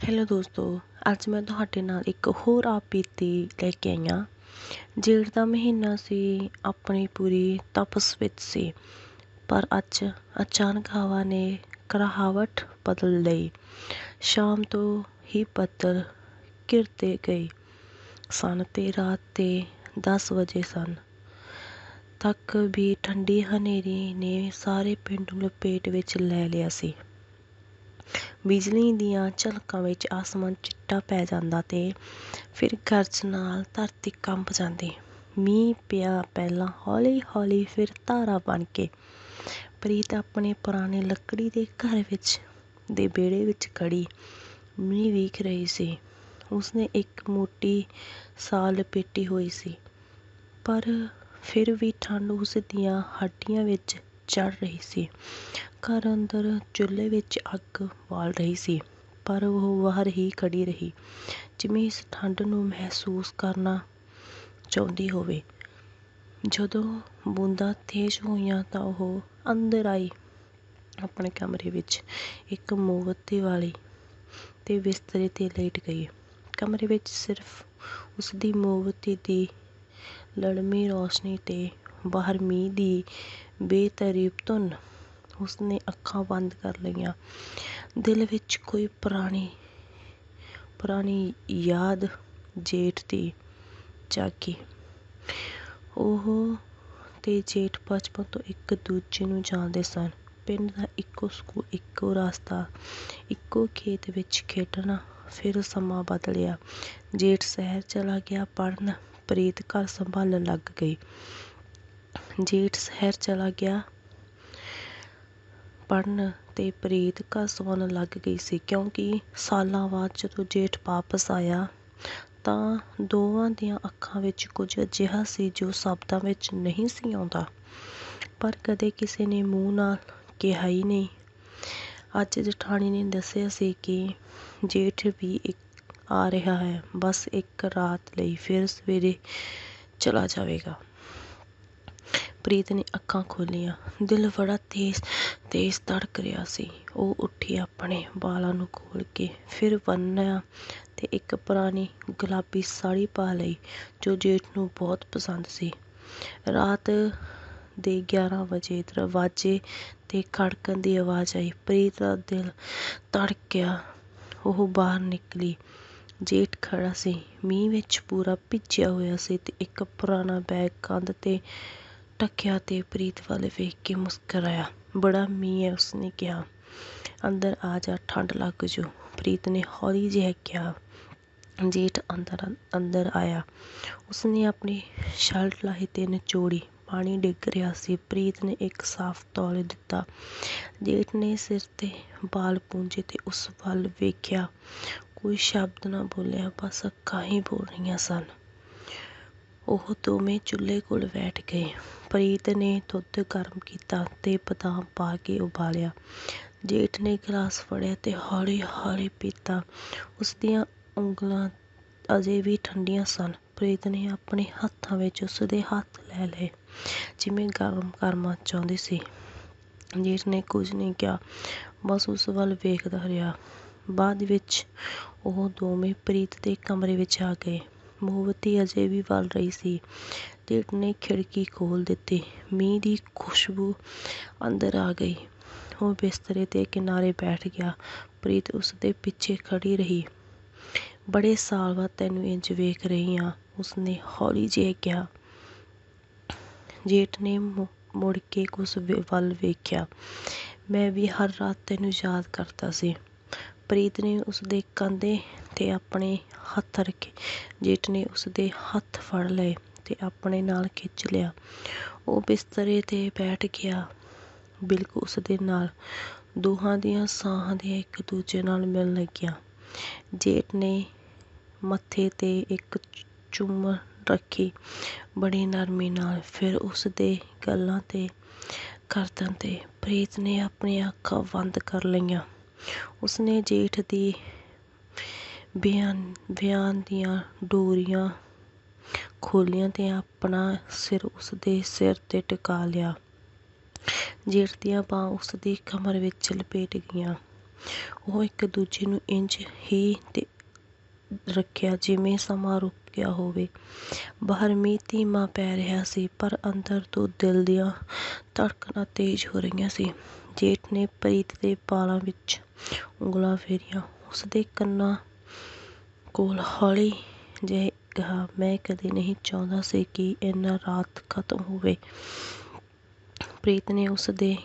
Hello ਦੋਸਤੋ, ਅੱਜ ਮੈਂ ਤੁਹਾਡੇ ਨਾਲ ਇੱਕ ਹੋਰ ਆਪ ਬੀਤੀ ਲੈ ਕੇ ਆਈ ਹਾਂ ਜੇਠ ਦਾ ਮਹੀਨਾ ਸੀ, ਆਪਣੀ ਪੂਰੀ ਤਪਸ ਵਿੱਚ ਸੀ, ਪਰ ਅੱਜ ਅਚਾਨਕ ਹਵਾ ਨੇ ਕਰਾਹਵਟ ਬਦਲ ਲਈ। ਸ਼ਾਮ ਤੋਂ ਹੀ ਬੱਦਲ ਘਿਰਦੇ ਗਏ ਸਨ ਤੇ ਰਾਤ ਦੇ 10 ਵਜੇ ਸਨ। ਤੱਕ ਵੀ ਠੰਡੀ ਹਨੇਰੀ ਨੇ ਸਾਰੇ ਪਿੰਡ ਨੂੰ ਲਪੇਟ ਵਿੱਚ ਲੈ ਲਿਆ ਸੀ। ਬਿਜਲੀ ਦੀਆਂ ਝਲਕਾਂ ਵਿੱਚ ਆਸਮਾਨ ਚਿੱਟਾ ਪੈ ਜਾਂਦਾ ਤੇ ਫਿਰ ਗਰਜ ਨਾਲ ਧਰਤੀ ਕੰਬ ਜਾਂਦੀ। ਮੀਂਹ ਪਿਆ ਪਹਿਲਾਂ ਹੌਲੀ ਹੌਲੀ ਫਿਰ ਧਾਰਾ ਬਣ ਕੇ। ਪ੍ਰੀਤ ਆਪਣੇ ਪੁਰਾਣੇ ਲੱਕੜੀ ਦੇ ਘਰ ਵਿੱਚ, ਦੇ ਵਿਹੜੇ ਵਿੱਚ ਖੜੀ ਮੀਂਹ ਵੇਖ ਰਹੀ ਸੀ। ਉਸਨੇ ਇੱਕ ਮੋਟੀ ਸਾਲ ਲਪੇਟੀ ਹੋਈ ਸੀ, ਪਰ ਫਿਰ ਵੀ ਠੰਡ ਉਸ ਦੀਆਂ ਹੱਡੀਆਂ ਵਿੱਚ ਚੜ੍ਹ ਰਹੀ ਸੀ। ਘਰ ਅੰਦਰ ਚੁੱਲ੍ਹੇ ਵਿੱਚ ਅੱਗ ਬਾਲ ਰਹੀ ਸੀ, ਪਰ ਉਹ ਬਾਹਰ ਹੀ ਖੜੀ ਰਹੀ। ਜਿਵੇਂ ਇਸ ਠੰਡ ਨੂੰ ਮਹਿਸੂਸ ਕਰਨਾ ਚਾਹੁੰਦੀ ਹੋਵੇ। ਜਦੋਂ ਬੂੰਦਾਂ ਤੇਜ਼ ਹੋਈਆਂ ਤਾਂ ਉਹ ਅੰਦਰ ਆਈ। ਆਪਣੇ ਕਮਰੇ ਵਿੱਚ ਇੱਕ ਮੋਮਬੱਤੀ ਵਾਲੀ ਤੇ ਬਿਸਤਰੇ 'ਤੇ ਲੇਟ ਗਈ। ਕਮਰੇ ਵਿੱਚ ਸਿਰਫ ਉਸ ਦੀ ਮੋਮਬੱਤੀ ਦੀ ਲੜਮੀ ਰੌਸ਼ਨੀ ਤੇ ਬਾਹਰ ਮੀਂਹ ਦੀ ਬੇਤਰੀਬ ਧੁੰਨ ਉਸਨੇ ਅੱਖਾਂ ਬੰਦ ਕਰ ਲਈਆਂ। ਦਿਲ ਵਿੱਚ ਕੋਈ ਪੁਰਾਣੀ ਪੁਰਾਣੀ ਯਾਦ ਜੇਠ ਦੀ ਜਾਗੀ। ਉਹ ਤੇ ਜੇਠ ਬਚਪਨ ਤੋਂ ਇੱਕ ਦੂਜੇ ਨੂੰ ਜਾਣਦੇ ਸਨ। ਪਿੰਡ ਦਾ ਇੱਕੋ ਸਕੂਲ, ਇੱਕੋ ਰਸਤਾ, ਇੱਕੋ ਖੇਤ ਵਿੱਚ ਖੇਡਣਾ ਫਿਰ ਸਮਾਂ ਬਦਲਿਆ। ਜੇਠ ਸ਼ਹਿਰ ਚਲਾ ਗਿਆ, ਪੜ੍ਹਨ, ਪ੍ਰੀਤ ਘਰ ਸੰਭਾਲਣ ਲੱਗ ਗਈ। ਜੇਠ ਸ਼ਹਿਰ ਚਲਾ ਗਿਆ ਪੜ੍ਹਨ ਅਤੇ ਪ੍ਰੀਤ ਘਰ ਸੰਭਾਲਣ ਲੱਗ ਗਈ ਸੀ ਕਿਉਂਕਿ ਸਾਲਾਂ ਬਾਅਦ ਜਦੋਂ ਜੇਠ ਵਾਪਸ ਆਇਆ ਤਾਂ ਦੋਵਾਂ ਦੀਆਂ ਅੱਖਾਂ ਵਿੱਚ ਕੁਝ ਅਜਿਹਾ ਸੀ ਜੋ ਸ਼ਬਦਾਂ ਵਿੱਚ ਨਹੀਂ ਸੀ ਆਉਂਦਾ। ਪਰ ਕਦੇ ਕਿਸੇ ਨੇ ਮੂੰਹ ਨਾਲ ਕਿਹਾ ਹੀ ਨਹੀਂ। ਅੱਜ ਜਠਾਣੀ ਨੇ ਦੱਸਿਆ ਸੀ ਕਿ ਜੇਠ ਵੀ ਇੱਕ ਆ ਰਿਹਾ ਹੈ। ਬਸ ਇੱਕ ਰਾਤ ਲਈ ਫਿਰ ਸਵੇਰੇ ਚਲਾ ਜਾਵੇਗਾ। ਪ੍ਰੀਤ ਨੇ ਅੱਖਾਂ ਖੋਲ੍ਹੀਆਂ ਦਿਲ ਬੜਾ ਤੇਜ਼ ਤੇਜ਼ ਧੜਕ ਰਿਹਾ ਸੀ। ਉਹ ਉੱਠੀ ਆਪਣੇ ਵਾਲਾਂ ਨੂੰ ਖੋਲ੍ਹ ਕੇ, ਫਿਰ ਬੰਨ੍ਹਿਆ ਤੇ ਇੱਕ ਪੁਰਾਣੀ ਗੁਲਾਬੀ ਸਾੜੀ ਪਾ ਲਈ, ਜੋ ਜੇਠ ਨੂੰ ਬਹੁਤ ਪਸੰਦ ਸੀ। ਰਾਤ ਦੇ 11 ਵਜੇ ਦਰਵਾਜ਼ੇ 'ਤੇ ਖੜਕਣ ਦੀ ਆਵਾਜ਼ ਆਈ। ਪ੍ਰੀਤ ਦਾ ਦਿਲ ਧੜਕਿਆ। ਉਹ ਬਾਹਰ ਨਿਕਲੀ। ਜੇਠ ਖੜ੍ਹਾ ਸੀ। ਮੀਂਹ ਵਿੱਚ ਪੂਰਾ ਭਿੱਜਿਆ ਹੋਇਆ ਸੀ ਤੇ ਇੱਕ ਪੁਰਾਣਾ ਬੈਗ ਕੰਧ 'ਤੇ ਢੱਕਿਆ ਤੇ ਪ੍ਰੀਤ ਵੱਲ ਵੇਖ ਕੇ ਮੁਸਕਰਾਇਆ। ਬੜਾ ਮੀਂਹ ਹੈ, ਉਸਨੇ ਕਿਹਾ। ਅੰਦਰ ਆ ਜਾ, ਠੰਡ ਲੱਗ ਜੂ। ਪ੍ਰੀਤ ਨੇ ਹੌਲੀ ਜਿਹਾ ਕਿਹਾ। ਜੇਠ ਅੰਦਰ ਅੰਦਰ ਆਇਆ। ਉਸਨੇ ਆਪਣੀ ਸ਼ਰਟ ਲਾਹੀ ਤੇ ਨਿਚੋੜੀ। ਪਾਣੀ ਡਿੱਗ ਰਿਹਾ ਸੀ। ਪ੍ਰੀਤ ਨੇ ਇੱਕ ਸਾਫ਼ ਤੌਲ ਦਿੱਤਾ। ਜੇਠ ਨੇ ਸਿਰ ਤੇ ਬਾਲ ਪੂੰਝੇ ਤੇ ਉਸ ਵੱਲ ਵੇਖਿਆ। ਕੋਈ ਸ਼ਬਦ ਨਾ ਬੋਲਿਆ, ਬਸ ਅੱਖਾਂ ਹੀ ਬੋਲ ਰਹੀਆਂ ਸਨ। ਉਹ ਦੋਵੇਂ ਚੁੱਲ੍ਹੇ ਕੋਲ ਬੈਠ ਗਏ। ਪ੍ਰੀਤ ਨੇ ਦੁੱਧ ਗਰਮ ਕੀਤਾ ਤੇ ਬਦਾਮ ਪਾ ਕੇ ਉਬਾਲਿਆ। ਜੇਠ ਨੇ ਗਲਾਸ ਫੜਿਆ ਤੇ ਹੌਲੀ ਹੌਲੀ ਪੀਤਾ। ਉਸ ਦੀਆਂ ਉਂਗਲਾਂ ਅਜੇ ਵੀ ਠੰਡੀਆਂ ਸਨ। ਪ੍ਰੀਤ ਨੇ ਆਪਣੇ ਹੱਥਾਂ ਵਿੱਚ ਉਸ ਦੇ ਹੱਥ ਲੈ ਲਏ, ਜਿਵੇਂ ਗਰਮ ਕਰਨਾ ਚਾਹੁੰਦੀ ਸੀ। ਜੇਠ ਨੇ ਕੁਝ ਨਹੀਂ ਕਿਹਾ, ਬਸ ਉਸ ਵੱਲ ਵੇਖਦਾ ਰਿਹਾ। ਬਾਅਦ ਵਿੱਚ ਉਹ ਦੋਵੇਂ ਪ੍ਰੀਤ ਦੇ ਕਮਰੇ ਵਿੱਚ ਆ ਗਏ। ਮੋਮਬੱਤੀ ਅਜੇ ਵੀ ਬਲ ਰਹੀ ਸੀ ਜੇਠ ਨੇ ਖਿੜਕੀ ਖੋਲ੍ਹ ਦਿੱਤੀ। ਮੀਂਹ ਦੀ ਖੁਸ਼ਬੂ ਅੰਦਰ ਆ ਗਈ। ਉਹ ਬਿਸਤਰੇ ਦੇ ਕਿਨਾਰੇ ਬੈਠ ਗਿਆ। ਪ੍ਰੀਤ ਉਸ ਦੇ ਪਿੱਛੇ ਖੜੀ ਰਹੀ। ਬੜੇ ਸਾਲ ਬਾਅਦ ਤੈਨੂੰ ਇੰਜ ਵੇਖ ਰਹੀ ਹਾਂ ਉਸਨੇ ਹੌਲੀ ਜਿਹੇ ਕਿਹਾ। ਜੇਠ ਨੇ ਮੁੜ ਕੇ ਉਸ ਵੱਲ ਵੇਖਿਆ। ਮੈਂ ਵੀ ਹਰ ਰਾਤ ਤੈਨੂੰ ਯਾਦ ਕਰਦਾ ਸੀ। ਪ੍ਰੀਤ ਨੇ ਉਸਦੇ ਕੰਧੇ 'ਤੇ ਆਪਣੇ ਹੱਥ ਰੱਖੇ। ਜੇਠ ਨੇ ਉਸਦੇ ਹੱਥ ਫੜ ਲਏ ਅਤੇ ਆਪਣੇ ਨਾਲ ਖਿੱਚ ਲਿਆ। ਉਹ ਬਿਸਤਰੇ 'ਤੇ ਬੈਠ ਗਿਆ। ਬਿਲਕੁਲ ਉਸਦੇ ਨਾਲ ਦੋਹਾਂ ਦੀਆਂ ਸਾਹਾਂ ਦੀਆਂ ਇੱਕ ਦੂਜੇ ਨਾਲ ਮਿਲਣ ਲੱਗੀਆਂ। ਜੇਠ ਨੇ ਮੱਥੇ 'ਤੇ ਇੱਕ ਚੁੰਮ ਰੱਖੀ ਬੜੀ ਨਰਮੀ ਨਾਲ। ਫਿਰ ਉਸਦੇ ਗੱਲਾਂ 'ਤੇ ਗਰਦਨ 'ਤੇ ਪ੍ਰੀਤ ਨੇ ਆਪਣੀਆਂ ਅੱਖਾਂ ਬੰਦ ਕਰ ਲਈਆਂ। ਉਸਨੇ ਜੇਠ ਦੀ ਬਿਆਨ ਬਿਆਨ ਦੀਆਂ ਡੋਰੀਆਂ ਖੋਲ੍ਹੀਆਂ ਤੇ ਆਪਣਾ ਸਿਰ ਉਸ ਸਿਰ 'ਤੇ ਟਿਕਾ ਲਿਆ। ਜੇਠ ਦੀਆਂ ਬਾਹਾਂ ਉਸ ਕਮਰ ਵਿੱਚ ਲਪੇਟ ਗਈਆਂ। ਉਹ ਇੱਕ ਦੂਜੇ ਨੂੰ ਇੰਝ ਹੀ ਤੇ ਰੱਖਿਆ ਜਿਵੇਂ ਸਮਾਂ ਰੁਕ ਗਿਆ ਹੋਵੇ। ਬਾਹਰ ਮੀਂਹ ਧੀਮਾ ਪੈ ਰਿਹਾ ਸੀ, ਪਰ ਅੰਦਰ ਤੋਂ ਦਿਲ ਦੀਆਂ ਧੜਕਣਾਂ ਤੇਜ਼ ਹੋ ਰਹੀਆਂ ਸੀ। ਜੇਠ ਨੇ ਪ੍ਰੀਤ ਦੇ ਵਾਲਾਂ ਵਿੱਚ ਉਂਗਲਾਂ ਫੇਰੀਆਂ। ਉਸਦੇ ਕੰਨਾਂ ਕੋਲ ਹੌਲੀ ਜਿਹੇ ਕਿਹਾ, ਮੈਂ ਕਦੇ ਨਹੀਂ ਚਾਹੁੰਦਾ ਸੀ ਕਿ ਇੰਨਾ ਰਾਤ ਖਤਮ ਹੋਵੇ। ਪ੍ਰੀਤ ਨੇ ਉਸਦੇ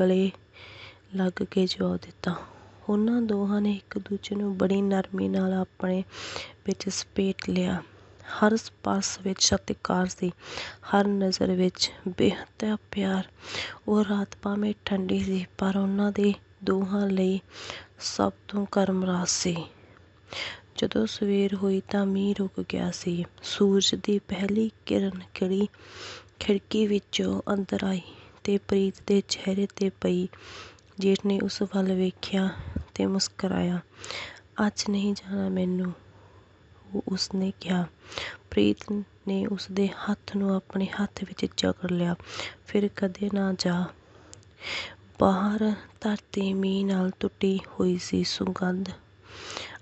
ਗਲੇ ਲੱਗ ਕੇ ਜਵਾਬ ਦਿੱਤਾ। ਉਹਨਾਂ ਦੋਹਾਂ ਨੇ ਇੱਕ ਦੂਜੇ ਨੂੰ ਬੜੀ ਨਰਮੀ ਨਾਲ ਆਪਣੇ ਵਿੱਚ ਸਪੇਟ ਲਿਆ। ਹਰ ਸਪਰਸ਼ ਵਿੱਚ ਸਤਿਕਾਰ ਸੀ, ਹਰ ਨਜ਼ਰ ਵਿੱਚ ਬੇਹੱਦ ਪਿਆਰ। ਉਹ ਰਾਤ ਭਾਵੇਂ ਠੰਡੀ ਸੀ, ਪਰ ਉਹਨਾਂ ਦੇ ਦੋਹਾਂ ਲਈ ਸਭ ਤੋਂ ਗਰਮ ਰਾਤ ਸੀ। ਜਦੋਂ ਸਵੇਰ ਹੋਈ ਤਾਂ ਮੀਂਹ ਰੁਕ ਗਿਆ ਸੀ। ਸੂਰਜ ਦੀ ਪਹਿਲੀ ਕਿਰਨ ਖਿੜੀ ਖਿੜਕੀ ਵਿੱਚੋਂ ਅੰਦਰ ਆਈ ਤੇ ਪ੍ਰੀਤ ਦੇ ਚਿਹਰੇ ਤੇ ਪਈ ਜੇਠ ਨੇ ਉਸ ਵੱਲ ਵੇਖਿਆ ਤੇ ਮੁਸਕਰਾਇਆ, ਅੱਜ ਨਹੀਂ ਜਾਣਾ ਮੈਨੂੰ। ਉਹ ਉਸਨੇ ਕਿਹਾ, ਪ੍ਰੀਤ ਨੇ ਉਸਦੇ ਹੱਥ ਨੂੰ ਆਪਣੇ ਹੱਥ ਵਿੱਚ ਜਕੜ ਲਿਆ, ਫਿਰ ਕਦੇ ਨਾ ਜਾ। ਬਾਹਰ ਧਰਤੀ ਮੀਂਹ ਨਾਲ ਟੁੱਟੀ ਹੋਈ ਸੀ, ਸੁਗੰਧ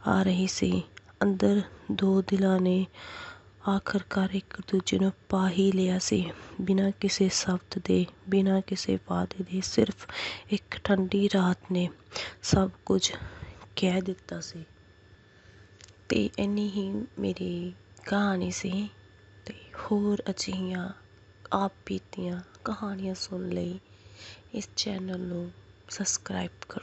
ਆ ਰਹੀ ਸੀ। ਅੰਦਰ ਦੋ ਦਿਲਾਂ ਨੇ ਆਖਰਕਾਰ ਇੱਕ ਦੂਜੇ ਨੂੰ ਪਾ ਹੀ ਲਿਆ ਸੀ। ਬਿਨਾਂ ਕਿਸੇ ਸ਼ਬਦ ਦੇ, ਬਿਨਾਂ ਕਿਸੇ ਵਾਅਦੇ ਦੇ ਸਿਰਫ ਇੱਕ ਠੰਡੀ ਰਾਤ ਨੇ ਸਭ ਕੁਝ ਕਹਿ ਦਿੱਤਾ ਸੀ। ਅਤੇ ਇੰਨੀ ਹੀ ਮੇਰੀ ਕਹਾਣੀ ਸੀ ਅਤੇ ਹੋਰ ਅਜਿਹੀਆਂ ਆਪ ਬੀਤੀਆਂ ਕਹਾਣੀਆਂ ਸੁਣ ਲਈ ਇਸ ਚੈਨਲ ਨੂੰ ਸਬਸਕ੍ਰਾਈਬ ਕਰੋ।